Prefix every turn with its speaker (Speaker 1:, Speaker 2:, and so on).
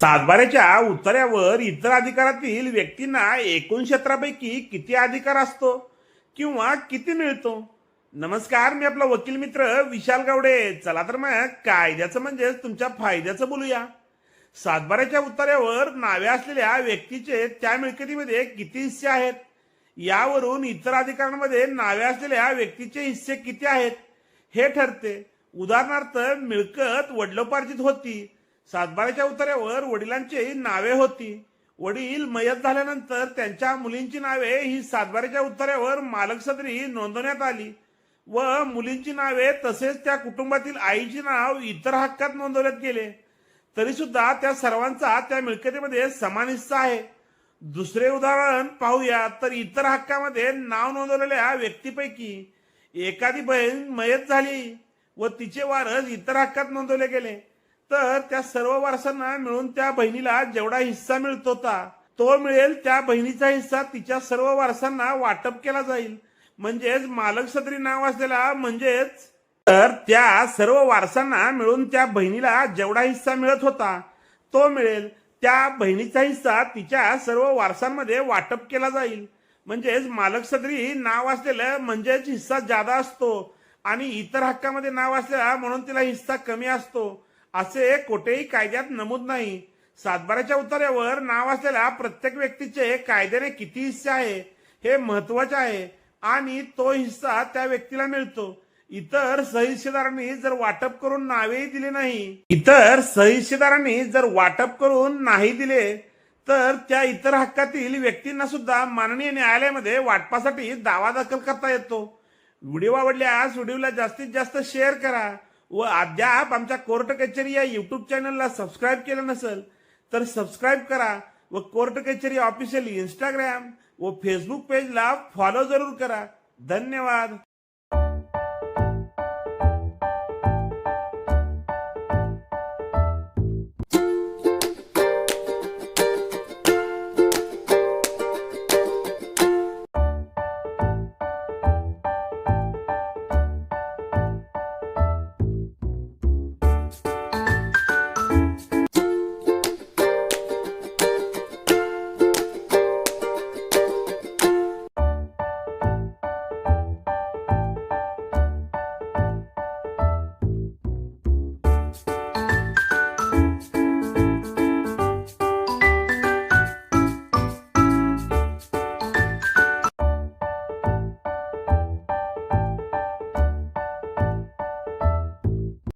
Speaker 1: सातबाऱ्याच्या उत्तऱ्यावर इतर अधिकारातील व्यक्तींना एकूण क्षेत्रापैकी किती अधिकार असतो किंवा किती मिळतो? नमस्कार मी आपला वकील मित्र विशाल गावडे. चला तर मग कायद्याचं म्हणजेच तुमच्या फायद्याचं बोलूया. सातबाऱ्याच्या उत्तऱ्यावर नावे असलेल्या व्यक्तीचे त्या मिळकतीमध्ये किती हिस्से आहेत? यावरून इतर अधिकारांमध्ये नावे असलेल्या व्यक्तीचे हिस्से किती आहेत? हे ठरते. उदाहरणार्थ मिळकत वडिलोपार्जित होती. सातबाऱ्याच्या उत्तरावर वडिलांची नावे होती. वडील मयत झाल्यानंतर त्यांच्या मुलींची नावे ही सातबाऱ्याच्या उत्तरावर मालक सदरी नोंदवण्यात आली व मुलींची नावे तसेच त्या कुटुंबातील आईचे नाव इतर हक्कात नोंदवण्यात गेले. तरी सुद्धा त्या सर्वांचा त्या मिळकतीमध्ये समान हिस्सा आहे. दुसरे उदाहरण पाहूया तर इतर हक्कामध्ये नाव नोंदवलेल्या व्यक्तीपैकी एखादी बहीण मयत झाली व तिचे वारस इतर हक्कात नोंदवले गेले. तर त्या सर्व वारसांना मिळून त्या बहिणीला जेवढा हिस्सा मिळत होता तो मिळेल त्या बहिणीचा हिस्सा तिच्या सर्व वारसांना वाटप केला जाईल. म्हणजेच मालक सदरी नाव असलेला म्हणजेच तर त्या सर्व वारसांना मिळून त्या बहिणीला जेवढा हिस्सा मिळत होता तो मिळेल. त्या बहिणीचा हिस्सा तिच्या सर्व वारसांमध्ये वाटप केला जाईल. म्हणजेच मालक सदरी नाव असलेलं म्हणजेच हिस्सा जादा असतो आणि इतर हक्कामध्ये नाव असलेला म्हणून तिला हिस्सा कमी असतो. असे कुठेही कायद्यात नमूद नाही. सातबाऱ्याच्या उतार्यावर नाव असलेल्या प्रत्येक व्यक्तीचे कायद्याने किती हिस्से आहे हे महत्त्वाचे आहे आणि तो हिस्सा त्या व्यक्तीला मिळतो. इतर सहिष्येदारांनी जर वाटप करून नावेही दिले नाही इतर सहिष्येदारांनी जर वाटप करून नाही दिले तर त्या इतर हक्कातील व्यक्तींना सुद्धा माननीय न्यायालयामध्ये वाटपासाठी दावा दाखल करता येतो. व्हिडिओ आवडल्यास व्हिडिओला जास्तीत जास्त शेअर करा. व अद्याप आमच्या कोर्ट कचेरी या युट्यूब चॅनलला सबस्क्राईब केलं नसेल तर सबस्क्राईब करा व कोर्ट कचेरी ऑफिशियल इंस्टाग्राम व फेसबुक पेजला फॉलो जरूर करा. धन्यवाद.